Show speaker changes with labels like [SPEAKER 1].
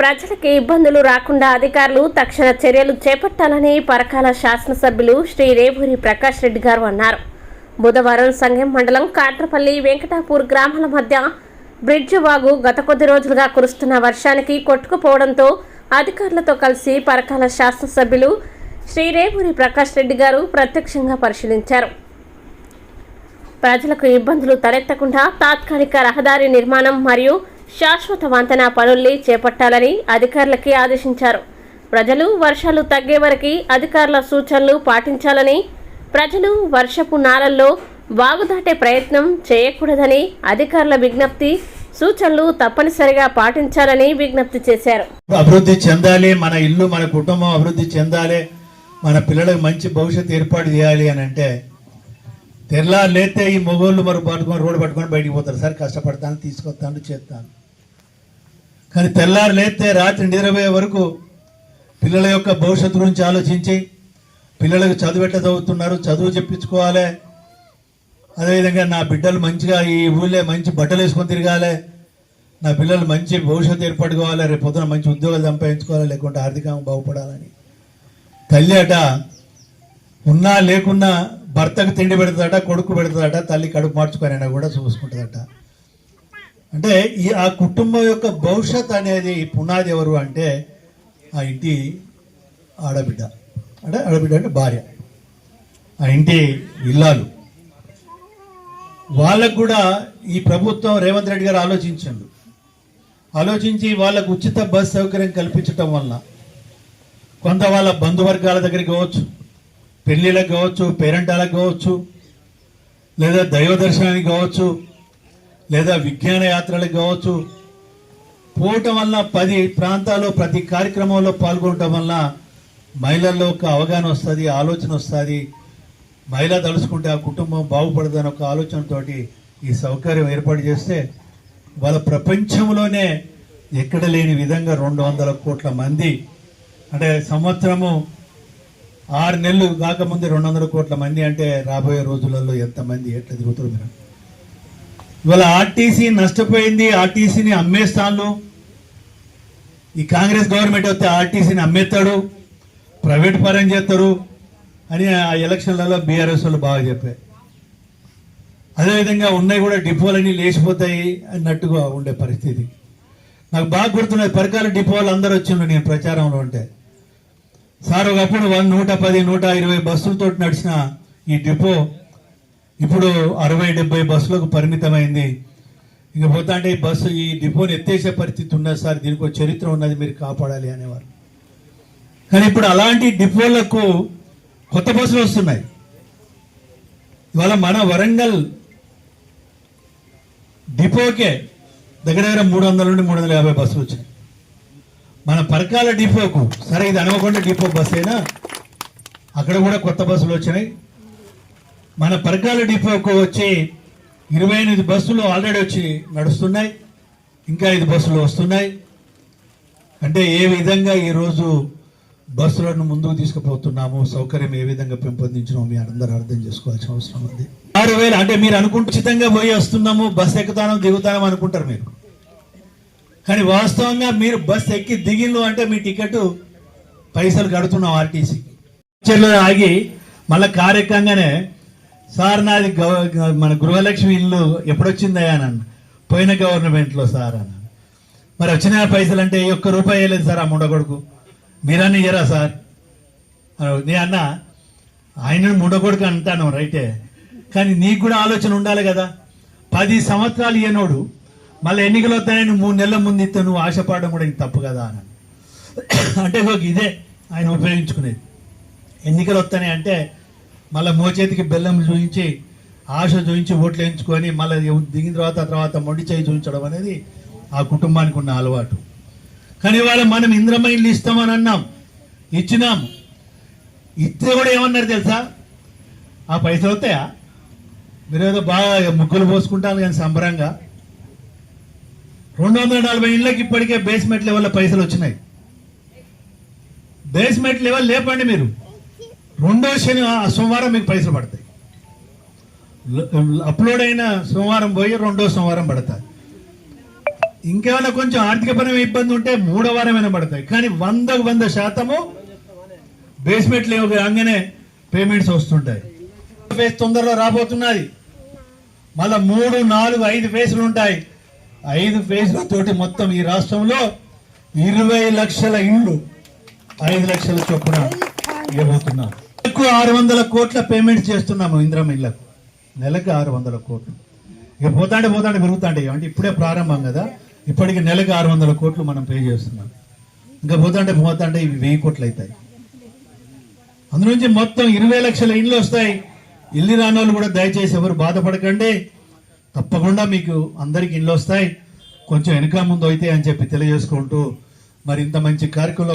[SPEAKER 1] ప్రజలకి ఇబ్బందులు రాకుండా అధికారులు తక్షణ చర్యలు చేపట్టాలని పరకాల శాసనసభ్యులు శ్రీ రేవూరి ప్రకాష్ రెడ్డి గారు అన్నారు. బుధవారం సంఘం మండలం కాట్రపల్లి వెంకటాపూర్ గ్రామాల మధ్య బ్రిడ్జ్ వాగు గత కొద్ది రోజులుగా కురుస్తున్న వర్షానికి కొట్టుకుపోవడంతో అధికారులతో కలిసి పరకాల శాసనసభ్యులు శ్రీ రేవూరి ప్రకాష్ రెడ్డి గారు ప్రత్యక్షంగా పరిశీలించారు. ప్రజలకు ఇబ్బందులు తలెత్తకుండా తాత్కాలిక రహదారి నిర్మాణం మరియు శాశ్వత వంతెన పనుల్ని చేపట్టాలని అధికారులకి ఆదేశించారు. ప్రజలు వర్షాలు తగ్గే వరకు అధికారుల సూచనలు పాటించాలని ప్రజలు వర్షపు నాలల్లో వాగు దాటే ప్రయత్నం చేయకూడదని అధికారుల విజ్ఞప్తి సూచనలు తప్పనిసరిగా పాటించాలని విజ్ఞప్తి చేశారు.
[SPEAKER 2] అభివృద్ధి చెందాలి మన ఇల్లు మన కుటుంబం అభివృద్ధి చెందాలి మన పిల్లలకు మంచి భవిష్యత్తు ఏర్పాటు చేయాలి అని అంటే తెల్లారు లేతే ఈ మొగోళ్ళు మరి పట్టుకొని రోడ్డు పట్టుకొని బయటికి పోతారు. సార్ కష్టపడతాను తీసుకొస్తాను చేస్తాను. కానీ తెల్లారు లేతే రాత్రి నిద్రపోయే వరకు పిల్లల యొక్క భవిష్యత్తు గురించి ఆలోచించి పిల్లలకు చదువు ఎట్లా చదువుతున్నారు చదువు చెప్పించుకోవాలి. అదేవిధంగా నా బిడ్డలు మంచిగా ఈ ఊళ్ళో మంచి బట్టలు వేసుకొని తిరగాలి. నా పిల్లలు మంచి భవిష్యత్తు ఏర్పాటు కావాలి రేపు పొద్దున మంచి ఉద్యోగాలు సంపాదించుకోవాలి. లేకుంటే ఆర్థికంగా బాగుపడాలని. తల్లి అట ఉన్నా లేకున్నా భర్తకు తిండి పెడుతుందట కొడుకు పెడుతుందట తల్లి కడుపు మార్చుకొని కూడా చూసుకుంటుందట. అంటే ఈ ఆ కుటుంబం యొక్క భవిష్యత్ అనేది పునాది ఎవరు అంటే ఆ ఇంటి ఆడబిడ్డ. అంటే ఆడబిడ్డ అంటే భార్య. ఆ ఇంటి ఇల్లాలు. వాళ్ళకు కూడా ఈ ప్రభుత్వం రేవంత్ రెడ్డి గారు ఆలోచించండు. ఆలోచించి వాళ్ళకు ఉచిత బస్ సౌకర్యం కల్పించటం వల్ల కొంత వాళ్ళ బంధువర్గాల దగ్గరికి కావచ్చు పెళ్ళిళ్ళకి కావచ్చు పేరెంటాలకు కావచ్చు లేదా దైవ దర్శనానికి కావచ్చు లేదా విజ్ఞాన యాత్రలకు కావచ్చు పోవటం వల్ల పది ప్రాంతాల్లో ప్రతి కార్యక్రమంలో పాల్గొనటం వల్ల మహిళల్లో ఒక అవగాహన వస్తుంది ఆలోచన వస్తుంది. మహిళ తలుచుకుంటే ఆ కుటుంబం బాగుపడదని ఒక ఆలోచనతోటి ఈ సౌకర్యం ఏర్పాటు చేస్తే వాళ్ళ ప్రపంచంలోనే ఎక్కడ లేని విధంగా రెండు వందల కోట్ల మంది అంటే సంవత్సరము ఆరు నెలలు కాకముందే రెండు వందల కోట్ల మంది అంటే రాబోయే రోజులలో ఎంతమంది ఎట్లా తిరుగుతారు మీరు? ఇవాళ ఆర్టీసీ నష్టపోయింది. ఆర్టీసీని అమ్మేస్తాను ఈ కాంగ్రెస్ గవర్నమెంట్ వస్తే ఆర్టీసీని అమ్మేస్తాడు. ప్రైవేట్ పరం చేస్తారు అని ఆ ఎలక్షన్లలో బీఆర్ఎస్ వాళ్ళు బాగా చెప్పారు. అదేవిధంగా ఉన్నాయి కూడా డిపోలన్నీ లేచిపోతాయి అన్నట్టుగా ఉండే పరిస్థితి. నాకు బాగా గుర్తున్నది పరికాల డిపోలు అందరూ వచ్చిండ్రు నేను ప్రచారంలో ఉంటే. సార్ ఒకప్పుడు వన్ నూట పది నూట ఇరవై బస్సులతో నడిచిన ఈ డిపో ఇప్పుడు అరవై డెబ్బై బస్సులకు పరిమితమైంది. ఇక పోతా అంటే ఈ బస్సు ఈ డిపోని ఎత్తేసే పరిస్థితి ఉన్నది సార్ దీనికి ఒక చరిత్ర ఉన్నది మీరు కాపాడాలి అనేవారు. కానీ ఇప్పుడు అలాంటి డిపోలకు కొత్త బస్సులు వస్తున్నాయి. ఇవాళ మన వరంగల్ డిపోకే దగ్గర దగ్గర మూడు వందల నుండి మూడు వందల యాభై బస్సులు వచ్చాయి. మన పరకాల డిపోకు సరే ఇది అనవకుండా డిపో బస్ అయినా అక్కడ కూడా కొత్త బస్సులు వచ్చినాయి. మన పరకాల డిపోకు వచ్చి ఇరవై ఎనిమిది బస్సులు ఆల్రెడీ వచ్చి నడుస్తున్నాయి. ఇంకా ఐదు బస్సులు వస్తున్నాయి. అంటే ఏ విధంగా ఈరోజు బస్సులను ముందుకు తీసుకుపోతున్నాము సౌకర్యం ఏ విధంగా పెంపొందించినో మీ అందరూ అర్థం చేసుకోవాల్సిన అవసరం ఉంది. ఆరు వేలు అంటే మీరు అనుకుంటే ఉచితంగా పోయి వస్తున్నాము బస్సు ఎక్కుతానం దిగుతానం అనుకుంటారు మీరు. కానీ వాస్తవంగా మీరు బస్ ఎక్కి దిగిండు అంటే మీ టికెట్ పైసలు కడుతున్నాం ఆర్టీసీకి. ఆగి మళ్ళీ కారు ఎక్కంగానే సార్ నాది గవ- మన గృహలక్ష్మి ఇల్లు ఎప్పుడొచ్చిందయ్యా నన్ను? పోయిన గవర్నమెంట్లో సార్ అన్నాను మరి వచ్చిన పైసలు అంటే ఒక్క రూపాయి లేదు సార్ ఆ ముండగొడుకు మీరన్నీ ఇయ్యరా సార్? నీ అన్న ఆయన ముండగొడుకు అంటాను రైటే. కానీ నీకు కూడా ఆలోచన ఉండాలి కదా. పది సంవత్సరాలు ఇయ్యనోడు మళ్ళీ ఎన్నికలు వస్తాయని మూడు నెలల ముందు ఇస్తే నువ్వు ఆశపడడం కూడా ఇంక తప్పు కదా అన్నాను అంటే ఇదే ఆయన ఉపయోగించుకునేది. ఎన్నికలు వస్తాయి అంటే మళ్ళీ మోచేతికి బెల్లం చూపించి ఆశ చూపించి ఓట్లు వేయించుకొని మళ్ళీ దిగిన తర్వాత తర్వాత మొండి చేయి చూపించడం అనేది ఆ కుటుంబానికి ఉన్న అలవాటు. కానీ ఇవాళ మనం ఇంద్రమ్మ ఇల్లు ఇస్తామని అన్నాం. ఇచ్చినాం. ఇస్తే కూడా ఏమన్నారు తెలుసా? ఆ పైసలు వస్తాయా? మీరేదో బాగా ముగ్గులు పోసుకుంటాను కానీ సంబరంగా. రెండు వందల నలభై ఇళ్ళకి ఇప్పటికే బేస్మెంట్ లెవెల్లో పైసలు వచ్చినాయి. బేస్మెంట్ లెవెల్ లేపండి మీరు. రెండో శని ఆ సోమవారం మీకు పైసలు పడతాయి. అప్లోడ్ అయిన సోమవారం పోయి రెండో సోమవారం పడతాయి. ఇంకేమైనా కొంచెం ఆర్థికపరమైన ఇబ్బంది ఉంటే మూడో వారమైనా పడతాయి. కానీ వందకు వంద శాతము బేస్మెంట్ లేవు రాగానే పేమెంట్స్ వస్తుంటాయి. ఫేస్ తొందరలో రాబోతున్నది. మళ్ళా మూడు నాలుగు ఐదు ఫేస్లు ఉంటాయి. ఐదు ఫేస్లతోటి మొత్తం ఈ రాష్ట్రంలో ఇరవై లక్షల ఇళ్ళు ఐదు లక్షల చొప్పున ఇవ్వబోతున్నాం నెలకు ఆరు వందల కోట్ల పేమెంట్ చేస్తున్నాము ఇంద్రం ఇళ్ళకు నెలకు ఆరు వందల కోట్లు. ఇక పోతాంటే పోతాంటే పెరుగుతాంటే అంటే ఇప్పుడే ప్రారంభం కదా. ఇప్పటికి నెలకు ఆరు వందల కోట్లు మనం పే చేస్తున్నాం. ఇంకా పోతాంటే పోతాంటే ఇవి వెయ్యి కోట్లు అవుతాయి. అందులోంచి మొత్తం ఇరవై లక్షల ఇండ్లు వస్తాయి. ఇల్లు రానోళ్ళు కూడా దయచేసి ఎవరు బాధపడకండి. తప్పకుండా మీకు అందరికి ఇండ్లు వస్తాయి. కొంచెం వెనక ముందు అయితే అని చెప్పి తెలియజేసుకుంటూ మరి ఇంత మంచి కార్యక్రమంలో